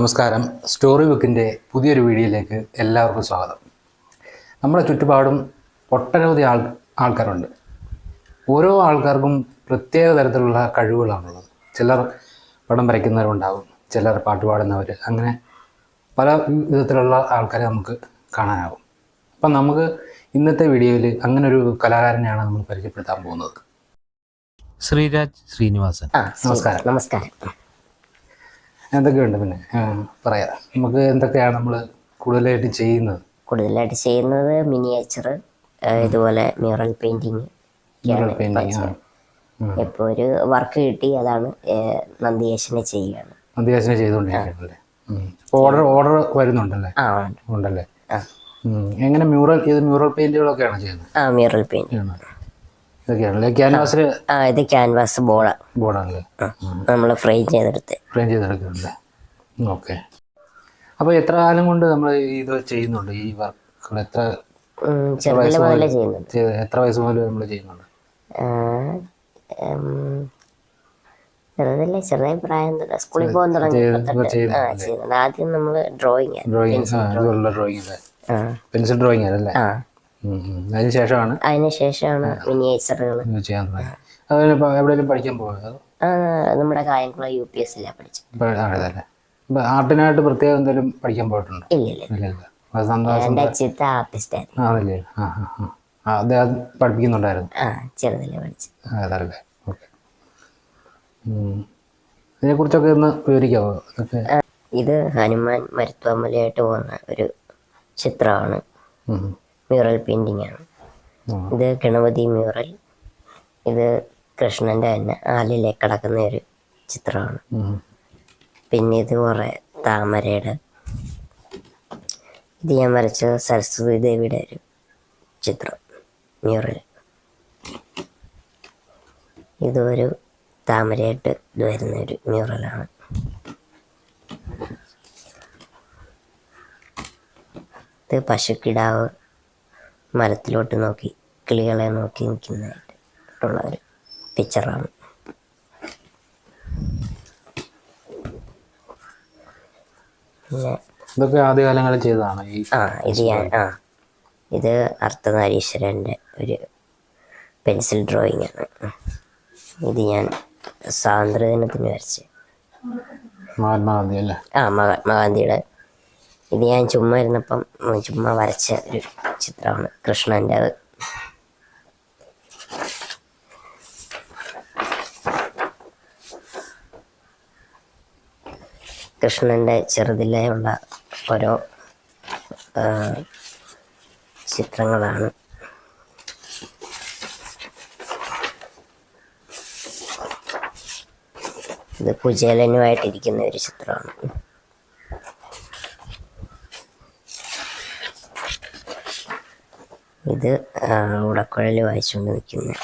നമസ്കാരം. സ്റ്റോറി ബുക്കിന്റെ പുതിയൊരു വീഡിയോയിലേക്ക് എല്ലാവർക്കും സ്വാഗതം. നമ്മുടെ ചുറ്റുപാടും ഒട്ടനവധി ആൾ ആൾക്കാരുണ്ട്. ഓരോ ആൾക്കാർക്കും പ്രത്യേക തരത്തിലുള്ള കഴിവുകളാണുള്ളത്. ചിലർ പടം വരയ്ക്കുന്നവരുണ്ടാവും ചിലർ പാട്ട് പാടുന്നവർ അങ്ങനെ പല വിധത്തിലുള്ള ആൾക്കാരെ നമുക്ക് കാണാനാവും അപ്പം നമുക്ക് ഇന്നത്തെ വീഡിയോയിൽ അങ്ങനെ ഒരു കലാകാരനെയാണ് നമ്മൾ പരിചയപ്പെടുത്താൻ പോകുന്നത്. ശ്രീരാജ് ശ്രീനിവാസൻ. ആ നമസ്കാരം. നമസ്കാരം. എന്തൊക്കെയുണ്ട് പിന്നെ? പറയാ. നമുക്ക് എന്തൊക്കെയാണ് നമ്മൾ കൂടുതലായിട്ട് ചെയ്യുന്നത്? കൂടുതലായിട്ട് ചെയ്യുന്നത് മിനിയേച്ചർ ഇതുപോലെ മ്യൂറൽ പെയിന്റിങ്. ഇപ്പോൾ ഒരു വർക്ക് കിട്ടി അതാണ് നന്ദിയേശനെ ചെയ്യുകയാണ്. നന്ദിയേശനെ ചെയ്തുകൊണ്ടിരിക്കുകയാണല്ലേ ഓർഡർ ഓർഡർ വരുന്നുണ്ടല്ലേ. ഉണ്ടല്ലേ? എങ്ങനെ മ്യൂറൽ ഇത് മ്യൂറൽ പെയിന്റുകളൊക്കെയാണ് ചെയ്യുന്നത്? ആ മ്യൂറൽ പെയിന്റ് ഇതൊക്കെയാണല്ലേ? ക്യാൻവാസിൽ ആ ഇത് ക്യാൻവാസ് ബോർഡ് ബോർഡാണല്ലേ നമ്മൾ ഫ്രെയിം ചെയ്തെടുത്ത്. ഫ്രെയിം ചെയ്തെടുക്കുന്നുണ്ട്. ഓക്കെ. അപ്പോൾ എത്ര കാലം കൊണ്ട് നമ്മൾ ഇത് ചെയ്യുന്നുണ്ട്? ഈ വർക്കുകൾ എത്ര ഉം, ചെറുതിലെ മുതലേ ചെയ്യുന്നുണ്ട്. ചെയ്ത് എത്ര വയസ്സ് മുതൽ നമ്മൾ ചെയ്യുന്നുണ്ട്? ആ, ഉം, ചെറുതല്ലേ ചെറുതായി പ്രായം തൊട്ട് സ്കൂളിൽ പോകാൻ തുടങ്ങി ചെയ്ത് ആ ചെയ്യുന്നുണ്ട് ആദ്യം നമ്മൾ ഡ്രോയിങ് ഡ്രോയിങ്. ഇതുള്ള ആ. പെൻസിൽ ഡ്രോയിങ് അല്ലേ? ആ. അതിനുശേഷമാണ്? അതിന് ശേഷമാണ് അതിന് മിനിയേച്ചറുകൾ ചെയ്യാൻ അതിന് എവിടെയെങ്കിലും പഠിക്കാൻ പോയത് നമ്മുടെ കായംകുളം യു പി പഠിച്ചത്. ഇപ്പോൾ ആണല്ലേ ഇപ്പം ആർട്ടിനായിട്ട് പ്രത്യേകം എന്തെങ്കിലും പഠിക്കാൻ പോയിട്ടുണ്ടോ? ആണല്ലേ അദ്ദേഹം പഠിപ്പിക്കുന്നുണ്ടായിരുന്നു. ആ ചെറുതിലെ പഠിച്ചത്. അതല്ലേ. ഓക്കെ. ഇതിനെക്കുറിച്ചൊക്കെ ഒന്ന് വിവരിക്കാമോ ഇത് ഹനുമാൻ മരുത്വാമലയായിട്ട് പോകുന്ന ഒരു ചിത്രമാണ്. മ്യൂറൽ പെയിന്റിംഗ് ആണ്. ഇത് ഗണപതി മ്യൂറൽ ഇത് കൃഷ്ണന്റെ തന്നെ ആലിലേക്ക് കിടക്കുന്ന ഒരു ചിത്രമാണ്. പിന്നെ ഇത് കുറേ താമരയുടെ ഇത് ഞാൻ വരച്ച സരസ്വതി ദേവിയുടെ ഒരു ചിത്രം മ്യൂറൽ ഇതൊരു താമരയായിട്ട് ഇത് വരുന്ന ഒരു മ്യൂറലാണ് ഇത് പശുക്കിടാവ് മരത്തിലോട്ട് നോക്കി കിളികളെ നോക്കി നിൽക്കുന്നതായിട്ടുള്ള ഒരു പിക്ചറാണ് പിന്നെ ഇതൊക്കെ ആദ്യകാലങ്ങളിൽ ചെയ്തതാണ് ഈ ആ ഇത് ഞാൻ ആ. ഇത് അർത്ഥനാരീശ്വരന്റെ ഒരു പെൻസിൽ ഡ്രോയിങ് ആണ്. ഇത് ഞാൻ സ്വാതന്ത്ര്യദിനത്തിന് വരച്ച്. മഹാത്മാഗാന്ധി അല്ലേ? ആ മഹാത്മാഗാന്ധിയുടെ ഇത് ഞാൻ ചുമ്മാ ഇരുന്നപ്പം ചുമ്മാ വരച്ച ഒരു ചിത്രമാണ് കൃഷ്ണന്റെ അത്. കൃഷ്ണന്റെ ചെറുതിലെയുള്ള ഓരോ ചിത്രങ്ങളാണ്. ഇത് കുചേലനുമായിട്ടിരിക്കുന്ന ഒരു ചിത്രമാണ്. ഇത് ഉടക്കുഴൽ വായിച്ചുകൊണ്ട് നിൽക്കുന്നു.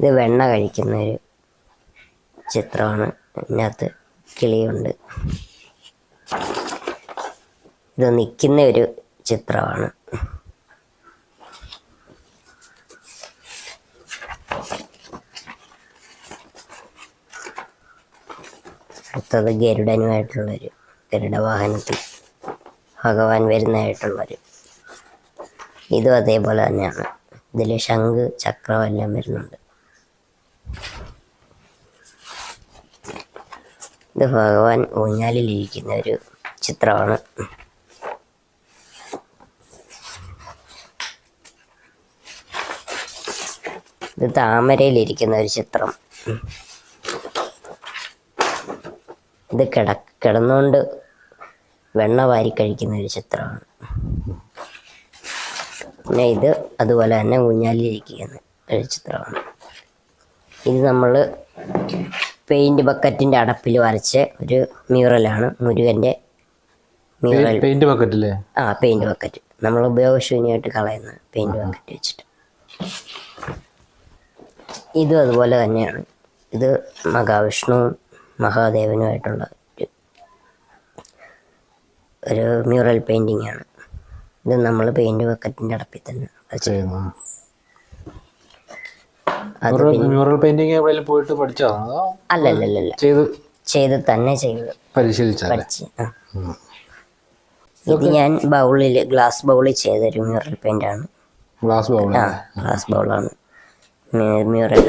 ഇത് വെണ്ണ കഴിക്കുന്ന ഒരു ചിത്രമാണ്. ഇതിനകത്ത് കിളിയുണ്ട്. ഇത് നിൽക്കുന്ന ഒരു ചിത്രമാണ്. അടുത്തത് ഗരുഡനുമായിട്ടുള്ളൊരു ഗരുഡ വാഹനത്തിൽ ഭഗവാൻ വരുന്നതായിട്ടുള്ളൊരു ഇതും അതേപോലെ തന്നെയാണ്. ഇതിൽ ശംഖ് ചക്രം എല്ലാം വരുന്നുണ്ട്. ഇത് ഭഗവാൻ ഊഞ്ഞാലിലിരിക്കുന്ന ഒരു ചിത്രമാണ്. ഇത് താമരയിലിരിക്കുന്ന ഒരു ചിത്രം. ഇത് കിട കിടന്നുകൊണ്ട് വെണ്ണ വാരി കഴിക്കുന്ന ഒരു ചിത്രമാണ്. പിന്നെ ഇത് അതുപോലെ തന്നെ ഊഞ്ഞാലിരിക്കുന്ന ഒരു ചിത്രമാണ്. ഇത് നമ്മൾ പെയിന്റ് ബക്കറ്റിന്റെ അടപ്പിൽ വരച്ച ഒരു മ്യൂറലാണ് മുരുകന്റെ മ്യൂറൽ. പെയിന്റ് ബക്കറ്റില്ലേ? ആ പെയിന്റ് ബക്കറ്റ്. നമ്മൾ ഉപയോഗശൂന്യമായിട്ട് കളയുന്ന പെയിന്റ് ബക്കറ്റ് വെച്ചിട്ട്. ഇതും അതുപോലെ തന്നെയാണ്. ഇത് മഹാവിഷ്ണുവും മഹാദേവനുമായിട്ടുള്ള ഒരു മ്യൂറൽ പെയിന്റിംഗ് ആണ്. ഇത് നമ്മൾ പെയിന്റ് ബക്കറ്റിന്റെ അടപ്പിൽ തന്നെ മ്യൂറൽ പെയിന്റിംഗ് എവിടെയെങ്കിലും പോയിട്ട് അല്ലല്ലല്ല ചെയ്ത് ചെയ്ത് തന്നെ ചെയ്ത്. ഇത് ഞാൻ ബൗളിൽ ഗ്ലാസ് ബൗളിൽ ചെയ്തൊരു മ്യൂറൽ പെയിന്റ് ആണ്. ഗ്ലാസ് ബൗൾ ആ ഗ്ലാസ് ബൗളാണ് മ്യൂറൽ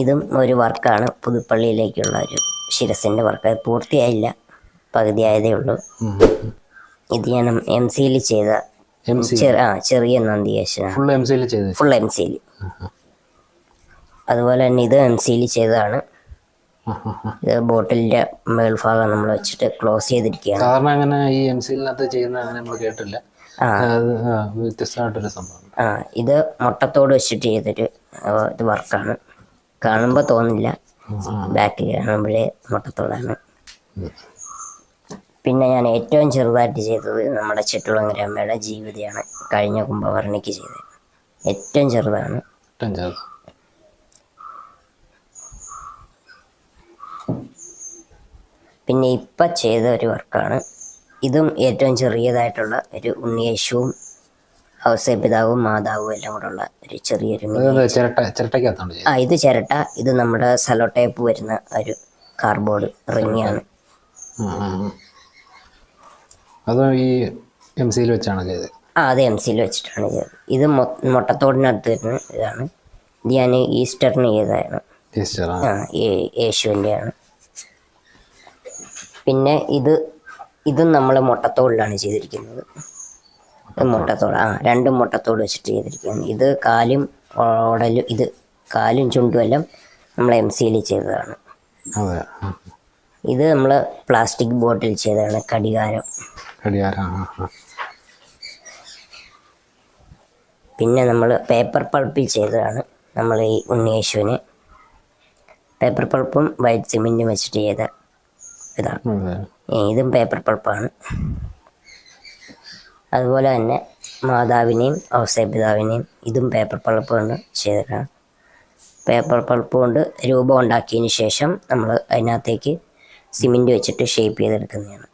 ഇതും ഒരു വർക്കാണ്. പുതുപ്പള്ളിയിലേക്കുള്ള ഒരു ശിരസിന്റെ വർക്ക്. അത് പൂർത്തിയായില്ല. പകുതിയായതേ ഉള്ളൂ. ഇത് ഞാൻ എം സിയിൽ ചെയ്ത ആ ചെറിയ നന്ദിയേശനാണ് ഫുൾ എം സിയിൽ ചെയ്ത്? ഫുൾ എം സിയിൽ അതുപോലെ തന്നെ ഇത് എം സിയിൽ ചെയ്തതാണ് ഇത് ബോട്ടിലിന്റെ മേൽഭാഗം നമ്മൾ വെച്ചിട്ട് ക്ലോസ് ചെയ്തിരിക്കുകയാണ്. സാധാരണ അങ്ങനെ ഈ എം സിയിലിനകത്ത് ചെയ്യുന്ന അങ്ങനെ നമ്മൾ കേട്ടില്ല. വ്യത്യസ്തമായിട്ടൊരു സംഭവം ആ ഇത് മുട്ടത്തോട് വെച്ചിട്ട് ചെയ്തൊരു ഇത് വർക്കാണ്. കാണുമ്പോൾ തോന്നില്ല. ബാക്കിൽ കാണുമ്പോഴേ മുട്ടത്തോടാണ്. പിന്നെ ഞാൻ ഏറ്റവും ചെറുതായിട്ട് ചെയ്തത് നമ്മുടെ ചുറ്റുളങ്ങര അമ്മയുടെ ജീവിതമാണ് കഴിഞ്ഞ കുംഭവർണിക്ക് ചെയ്തത്. ഏറ്റവും ചെറുതാണ്. പിന്നെ ഇപ്പം ചെയ്ത ഒരു വർക്കാണ്. ഇതും ഏറ്റവും ചെറിയതായിട്ടുള്ള ഒരു ഉണ്ണിയേശുവും ഔസപിതാവും മാതാവും എല്ലാം കൂടെ ഉള്ള ഒരു ചെറിയൊരു ആ ഇത് ചിരട്ട. ഇത് നമ്മുടെ സലോ ടേപ്പ് വരുന്ന ഒരു കാർഡ്ബോർഡ് റിങ്ങാണ്. അതും ഈ എം സിയിൽ വെച്ചാണ് ചെയ്തത്? ആ അത് എം സിയിൽ വെച്ചിട്ടാണ് ചെയ്തത്. ഇത് മുട്ടത്തോടിനടുത്ത് വരുന്ന ഇതാണ്. ഇത് ഞാൻ ഈസ്റ്ററിന് ചെയ്തതാണ്. ഈസ്റ്റർ ആ യേശുവിന്റെയാണ്. പിന്നെ ഇത് ഇതും നമ്മൾ മുട്ടത്തോടിലാണ് ചെയ്തിരിക്കുന്നത്. മുട്ടത്തോട്. ആ രണ്ടും മുട്ടത്തോട് വെച്ചിട്ട് ചെയ്തിരിക്കുന്നത് ഇത് കാലും ഓടലും ഇത് കാലും ചുണ്ടുമെല്ലാം നമ്മൾ എം സിയിൽ ചെയ്തതാണ്. ഇത് നമ്മൾ പ്ലാസ്റ്റിക് ബോട്ടിൽ ചെയ്തതാണ് കടികാരം. ആ പിന്നെ നമ്മൾ പേപ്പർ പൾപ്പിൽ ചെയ്തതാണ് നമ്മൾ ഈ ഉണ്ണിയേശുവിന്. പേപ്പർ പൾപ്പും വൈറ്റ് സിമെന്റും വെച്ചിട്ട് ചെയ്ത ഇതാണ്. ഇതും പേപ്പർ പൾപ്പാണ്. അതുപോലെ തന്നെ മാതാവിനെയും ഔസപിതാവിനെയും ഇതും പേപ്പർ പൾപ്പ് കൊണ്ട് ചെയ്തതാണ്. പേപ്പർ പൾപ്പ് കൊണ്ട് രൂപം ഉണ്ടാക്കിയതിന് ശേഷം നമ്മൾ അതിനകത്തേക്ക് സിമെന്റ് വെച്ചിട്ട് ഷേപ്പ് ചെയ്തെടുക്കുന്നതാണ്.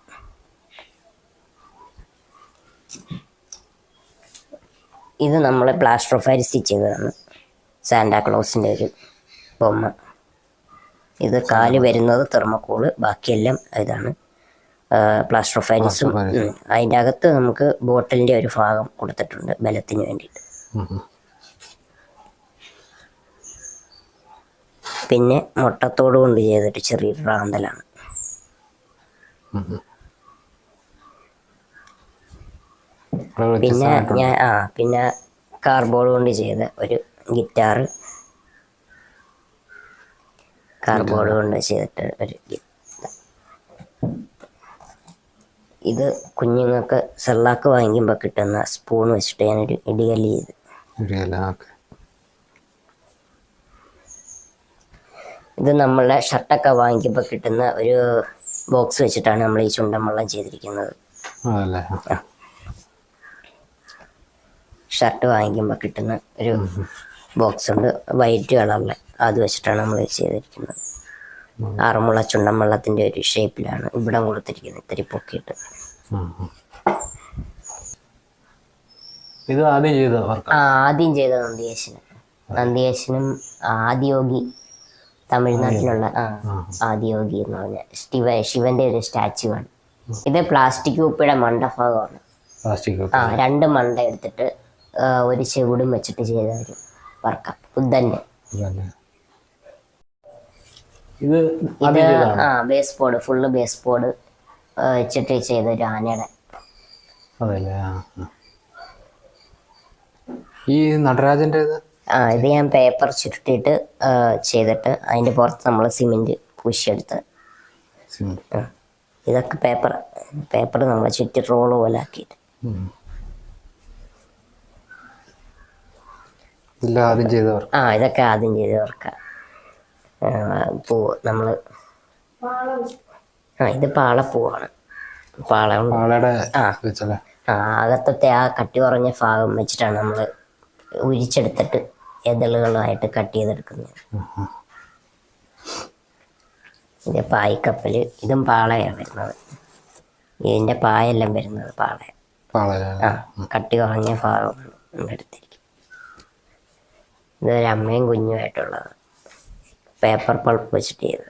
ഇത് നമ്മൾ പ്ലാസ്റ്റർ ഓഫ് അരിസി ചെയ്തതാണ്. സാന്റാക്ലോസിന്റെ ഒരു ബൊമ്മ. ഇത് കാൽ വരുന്നത് തെർമക്കോൾ ബാക്കിയെല്ലാം ഇതാണ്. പ്ലാസ്റ്റർ ഓഫ് അരിസും അതിന്റെ അകത്ത് നമുക്ക് ബോട്ടിലിന്റെ ഒരു ഭാഗം കൊടുത്തിട്ടുണ്ട് ബലത്തിന് വേണ്ടിയിട്ട്. പിന്നെ മുട്ടത്തോട് കൊണ്ട് ചെയ്തിട്ട് ചെറിയൊരു റാന്തലാണ്. പിന്നെ ഞാൻ ആ പിന്നെ കാർബോർഡ് കൊണ്ട് ചെയ്ത ഒരു ഗിറ്റാർ കാർബോർഡ് കൊണ്ട് ചെയ്തിട്ട് ഒരു ഇത് കുഞ്ഞുങ്ങൾക്ക് സെള്ളാക്ക് വാങ്ങിക്കുമ്പോൾ കിട്ടുന്ന സ്പൂൺ വെച്ചിട്ട് ഞാനൊരു ഇടികല്ല് ചെയ്ത്. ഇത് നമ്മളെ ഷർട്ടൊക്കെ വാങ്ങിക്കുമ്പോൾ കിട്ടുന്ന ഒരു ബോക്സ് വെച്ചിട്ടാണ് നമ്മൾ ഈ ചുണ്ടൻ വെള്ളം ചെയ്തിരിക്കുന്നത്. ഷർട്ട് വാങ്ങിക്കുമ്പോൾ കിട്ടുന്ന ഒരു ബോക്സ് ഉണ്ട്. വൈറ്റ് കളറിൽ അത് വെച്ചിട്ടാണ് നമ്മൾ ചെയ്തിരിക്കുന്നത്. ആറന്മുള ചുണ്ടൻ വെള്ളത്തിന്റെ ഒരു ഷേപ്പിലാണ് ഇവിടെ കൊടുത്തിരിക്കുന്നത് ഇത്തിരി പൊക്കിയിട്ട്. ഇത് ആദ്യം ചെയ്ത ആദ്യം ചെയ്ത നന്ദിയേശന്. നന്ദിയേശനും ആദിയോഗി തമിഴ്നാട്ടിലുള്ള ആ ആദിയോഗി എന്ന് പറഞ്ഞ ശിവ ശിവന്റെ ഒരു സ്റ്റാച്ചു ആണ്. ഇത് പ്ലാസ്റ്റിക് കുപ്പിയുടെ മണ്ടഭാഗമാണ്. ആ രണ്ട് മണ്ട എടുത്തിട്ട് ഒരു ചെവിടും വെച്ചിട്ട് ചെയ്ത ഒരു വർക്കാണ് ബുദ്ധന്റെ ഇത് ഇത് ആ base board full base board വെച്ചിട്ട് ചെയ്ത ഒരു ആനയുടെ. ഈ നടരാജന്റെ ഇത്? ആ ഇത് ഞാൻ പേപ്പർ ചുരുട്ടിയിട്ട് ചെയ്തിട്ട് അതിന്റെ പുറത്ത് നമ്മൾ സിമെന്റ് പൂശിയെടുത്ത്. ഇതൊക്കെ പേപ്പർ പേപ്പർ നമ്മൾ ചുറ്റി റോൾ പോലെ ആക്കിയിട്ട് ഉം. ഇതെല്ലാം ആദ്യം ചെയ്തവർ ആ ഇതൊക്കെ ആദ്യം ചെയ്തവർക്ക്. പൂ നമ്മൾ ആ ഇത് പാളപ്പൂവാണ്. പാള ആ. ആ അകത്തത്തെ ആ കട്ടി കുറഞ്ഞ ഭാഗം വെച്ചിട്ടാണ് നമ്മൾ ഉരിച്ചെടുത്തിട്ട് എതളുകളായിട്ട് കട്ട് ചെയ്തെടുക്കുന്നത്. ഇത് പായ്ക്കപ്പൽ ഇതും പാളയാണ് വരുന്നത്. ഇതിന്റെ പായെല്ലാം വരുന്നത് പാളയാണ്. പാള ആ കട്ടി കുറഞ്ഞ ഭാഗമാണ് നമ്മൾ എടുത്തിരിക്കുന്നത് ഇതൊരു അമ്മയും കുഞ്ഞുമായിട്ടുള്ളത് പേപ്പർ പൾപ്പ് വെച്ചിട്ട് ചെയ്ത്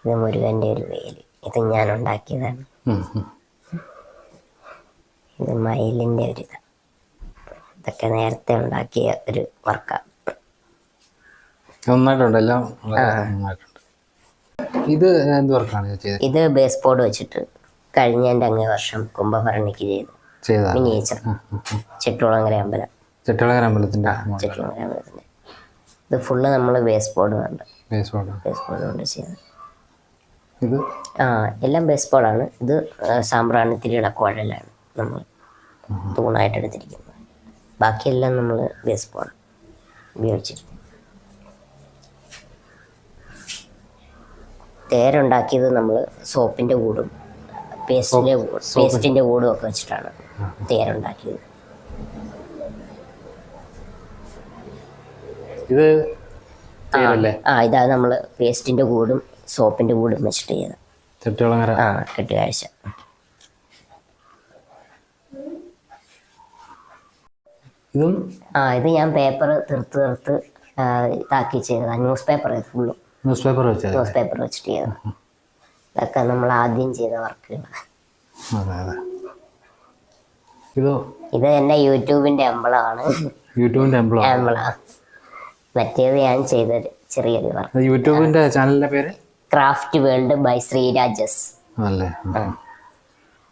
ഇത് മുരുകന്റെ ഒരു വേൽ ഇത് ഞാൻ ഉണ്ടാക്കിയതാണ്. ഇത് മയിലിന്റെ ഒരു ഇത്. ഇതൊക്കെ നേരത്തെ ഉണ്ടാക്കിയ ഒരു വർക്കാണ് ഇത് എന്ത് വർക്കാണ് ചെയ്തത് ഇത് ബേസ് ബോർഡ് വെച്ചിട്ട് കഴിഞ്ഞതിന്റെ അങ്ങേ വർഷം കുംഭഭരണിക്ക് ചെയ്തു മിനിയേച്ചർ. ചെട്ടുളങ്ങര അമ്പലം. ചെട്ടുളങ്ങര അമ്പലത്തിന്റെ ചെട്ടുളങ്ങര അമ്പലത്തിന്റെ. ഇത് ഫുള്ള് നമ്മൾ വേസ്റ്റ് ബോർഡ് കൊണ്ട്. ബേസ് ബോർഡ് ബേസ് ബോർഡ് കൊണ്ട് ചെയ്യുന്നത് ഇത്? ആ എല്ലാം ബേസ് ബോർഡാണ് ഇത് സാമ്പ്രാണിത്തിരിയുടെ കുഴലാണ് നമ്മൾ തൂണായിട്ട് എടുത്തിരിക്കുന്നത്. ബാക്കിയെല്ലാം നമ്മൾ ബേസ് ബോർഡ് ഉപയോഗിച്ചിരുന്നു തേരുണ്ടാക്കിയത് നമ്മൾ സോപ്പിന്റെ കൂടും. പേസ്റ്റിന്റെ പേസ്റ്റിന്റെ കൂടും ഒക്കെ വെച്ചിട്ടാണ് തേരുണ്ടാക്കിയത്. ഇത് ആ ഇതാ നമ്മൾ പേസ്റ്റിന്റെ കൂടും സോപ്പിന്റെ കൂടും വെച്ചിട്ട് ചെട്ടിളങ്ങര ആ കെട്ടുകാഴ്ച. ഇതും ആ ഇത് ഞാൻ പേപ്പർ തീർത്ത് തീർത്ത് ഇതാക്കി ചെയ്തതാണ് ന്യൂസ് പേപ്പർ ഫുള്ളും. ന്യൂസ് പേപ്പർ ന്യൂസ് പേപ്പർ വെച്ചിട്ട് ചെയ്തത്. ഇതൊക്കെ നമ്മൾ ആദ്യം ചെയ്ത വർക്കുകളാണ് അതെ അതെ. ഇതോ? ഇത് എന്റെ യൂട്യൂബിന്റെ അമ്പളമാണ് യൂട്യൂബിന്റെ മറ്റേത് ഞാൻ ചെയ്ത ചെറിയൊരു വർക്ക് യൂട്യൂബിന്റെ ചാനലിന്റെ പേര്? Craft world by Sreeraj's. അല്ലേ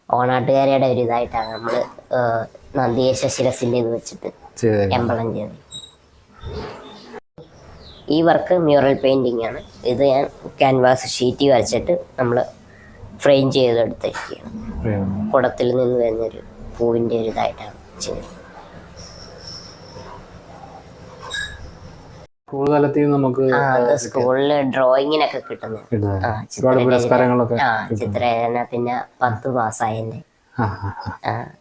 ഓണാട്ടുകാരിയുടെ ഒരു ഇതായിട്ടാണ് നമ്മൾ നന്ദിയേശ ശിരസിന്റെ ഇത് വെച്ചിട്ട് എംബളം ചെയ്ത് ഈ വർക്ക് മ്യൂറൽ പെയിന്റിംഗ് ആണ്. ഇത് ഞാൻ ക്യാൻവാസ് ഷീറ്റ് വരച്ചിട്ട് നമ്മൾ ഫ്രെയിം ചെയ്തെടുത്തിരിക്കുകയാണ്. കുടത്തിൽ നിന്ന് വരുന്നൊരു പൂവിന്റെ ഒരു ഇതായിട്ടാണ് ചെയ്യുന്നത് സ്കൂൾ തലത്തിൽ നമുക്ക് സ്കൂളിൽ ഡ്രോയിങ്ങിനൊക്കെ കിട്ടുന്നത് കിട്ടുന്നത് ആ ചിത്രരചന പിന്നെ പത്ത് പാസ്സായതിന്റെ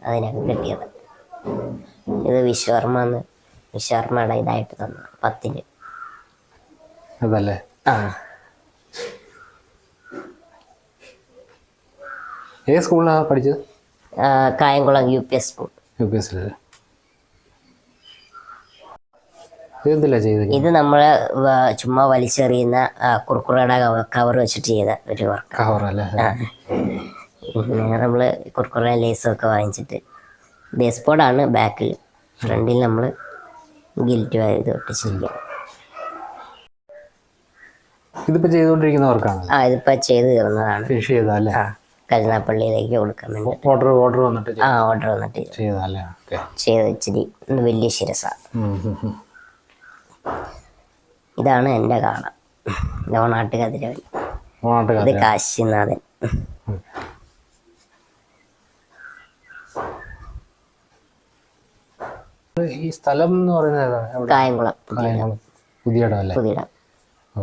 അതിനൊക്കെ കിട്ടിയത്. ഇത് വിശ്വർമ്മ എന്ന് വിശ്വർമ്മയുടെ ഇതായിട്ട് തന്നു പത്തിന്. അതല്ലേ? ആ. ഏത് സ്കൂളിലാണ് പഠിച്ചത്? Kayamkulam U P S school. U P S ഇതെന്തില്ല ചെയ്തത്? ഇത് നമ്മൾ ചുമ്മാ വലിച്ചെറിയുന്ന കുർക്കുറയുടെ കവർ വെച്ചിട്ട് ചെയ്ത ഒരു വർക്ക്. കവർ അല്ലേ നമ്മൾ കുർക്കുറ ലേസൊക്കെ ഒക്കെ വാങ്ങിച്ചിട്ട്. ബേസ് ബോർഡാണ് ബാക്കിൽ ഫ്രണ്ടിൽ നമ്മൾ ഗിൽറ്റ് ഇത് ഒട്ടിച്ചിരിക്കുക ഇതിപ്പോ ചെയ്തുകൊണ്ടിരിക്കുന്നവർക്കാണ്. ആ ഇതിപ്പോ ചെയ്ത് തീർന്നതാണ്. ഫിനിഷ് ചെയ്തല്ലേ കരുനാപ്പള്ളിയിലേക്ക് കൊടുക്കാൻ വേണ്ടി ഓർഡർ ഓർഡർ വന്നിട്ട് ആ ഓർഡർ വന്നിട്ട് ചെയ്തല്ലേ ചെയ്ത് ഇച്ചിരി വലിയ ശിരസ. ഇതാണ് എന്റെ കാണ ലോണാട്ട് കതിരവൻ ഇത് കാശിനാഥൻ. ഈ സ്ഥലം എന്ന് പറയുന്നത്? കായംകുളം. കായംകുളം. പുതിയ പുതിയ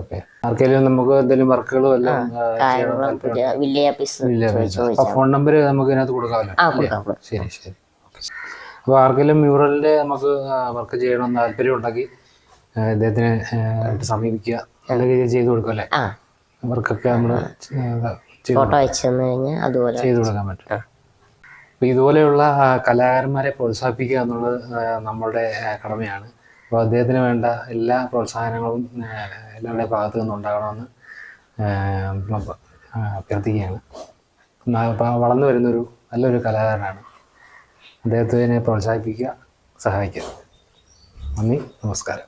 ഓക്കെ. ആർക്കെങ്കിലും നമുക്ക് എന്തെങ്കിലും വർക്കുകളോ എല്ലാം വില്ലേജ് ഫോൺ നമ്പർ നമുക്ക് ഇതിനകത്ത് കൊടുക്കാമല്ലോ. ശരി ശരി. അപ്പോൾ ആർക്കെങ്കിലും മ്യൂറലിന്റെ നമുക്ക് വർക്ക് ചെയ്യണമെന്ന് താല്പര്യം ഉണ്ടെങ്കിൽ ഇദ്ദേഹത്തിനെ സമീപിക്കുക. നല്ല രീതിയിൽ ചെയ്തു കൊടുക്കും അല്ലേ? വർക്കൊക്കെ നമ്മൾ ഫോട്ടോ അയച്ചു തന്നു കഴിഞ്ഞാൽ അതുപോലെ ചെയ്തു കൊടുക്കാൻ പറ്റും. അപ്പോൾ ഇതുപോലെയുള്ള കലാകാരന്മാരെ പ്രോത്സാഹിപ്പിക്കുക എന്നുള്ളത് നമ്മളുടെ കടമയാണ്. അപ്പോൾ അദ്ദേഹത്തിന് വേണ്ട എല്ലാ പ്രോത്സാഹനങ്ങളും എല്ലാവരുടെ ഭാഗത്തു നിന്നും ഉണ്ടാകണമെന്ന് അഭ്യർത്ഥിക്കുകയാണ്. വളർന്നു വരുന്നൊരു നല്ലൊരു കലാകാരനാണ്. അദ്ദേഹത്തിനെ പ്രോത്സാഹിപ്പിക്കുക സഹായിക്കുക. നന്ദി നമസ്കാരം.